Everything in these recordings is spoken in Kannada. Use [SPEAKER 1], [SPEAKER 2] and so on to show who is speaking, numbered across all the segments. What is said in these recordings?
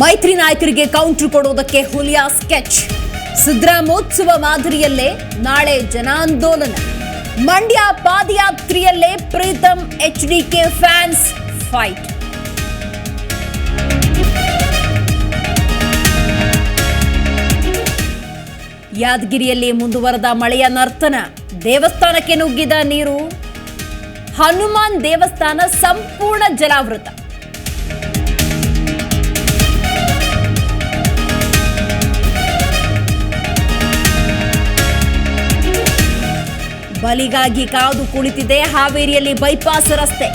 [SPEAKER 1] ಮೈತ್ರಿ ನಾಯಕರಿಗೆ ಕೌಂಟರ್ ಕೊಡುವುದಕ್ಕೆ ಹುಲಿಯಾ ಸ್ಕೆಚ್ ಸಿದ್ದರಾಮೋತ್ಸವ ಮಾದರಿಯಲ್ಲೇ ನಾಳೆ ಜನಾಂದೋಲನ. ಮಂಡ್ಯ ಪಾದಯಾತ್ರೆಯಲ್ಲೇ ಪ್ರೀತಂ ಎಚ್ಡಿಕೆ ಫ್ಯಾನ್ಸ್ ಫೈಟ್ ಯಾದಗಿರಿಯಲ್ಲಿ ಮುಂದುವರೆದ ಮಳೆಯ ನರ್ತನ. ದೇವಸ್ಥಾನಕ್ಕೆ ನುಗ್ಗಿದ ನೀರು. ಹನುಮಾನ್ ದೇವಸ್ಥಾನ ಸಂಪೂರ್ಣ ಜಲಾವೃತ. ಬಲಿಗಾಗಿ ಕಾದು ಕುಳಿತಿದೆ ಹಾವೇರಿಯಲ್ಲಿ ಬೈಪಾಸ್ ರಸ್ತೆ.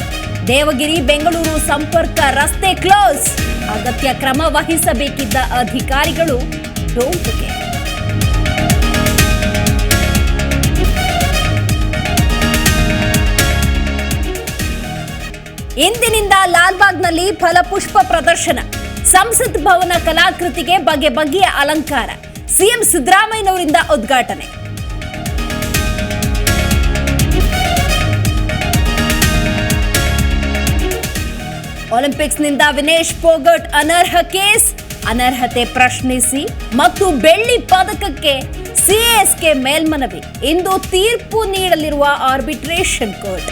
[SPEAKER 1] ದೇವಗಿರಿ, ಬೆಂಗಳೂರು ಸಂಪರ್ಕ ರಸ್ತೆ ಕ್ಲೋಸ್ ಅಗತ್ಯ ಕ್ರಮ ವಹಿಸಬೇಕಿದ್ದ ಅಧಿಕಾರಿಗಳು ಡೋಂಟ್ ಕೇರ್ ಇಂದಿನಿಂದ ಲಾಲ್ಬಾಗ್ನಲ್ಲಿ ಫಲಪುಷ್ಪ ಪ್ರದರ್ಶನ. ಸಂಸತ್ ಭವನ ಕಲಾಕೃತಿಗೆ ಬಗೆ ಬಗೆಯ ಅಲಂಕಾರ. ಸಿಎಂ ಸಿದ್ದರಾಮಯ್ಯನವರಿಂದ ಉದ್ಘಾಟನೆ. ಒಲಿಂಪಿಕ್ಸ್ನಿಂದ ವಿನೇಶ್ ಪೋಗಟ್ ಅನರ್ಹ ಕೇಸ್. ಅನರ್ಹತೆ ಪ್ರಶ್ನಿಸಿ ಮತ್ತು ಬೆಳ್ಳಿ ಪದಕಕ್ಕೆ ಸಿಎಸ್ಕೆ ಮೇಲ್ಮನವಿ. ಇಂದು ತೀರ್ಪು ನೀಡಲಿರುವ ಆರ್ಬಿಟ್ರೇಷನ್ ಕೋರ್ಟ್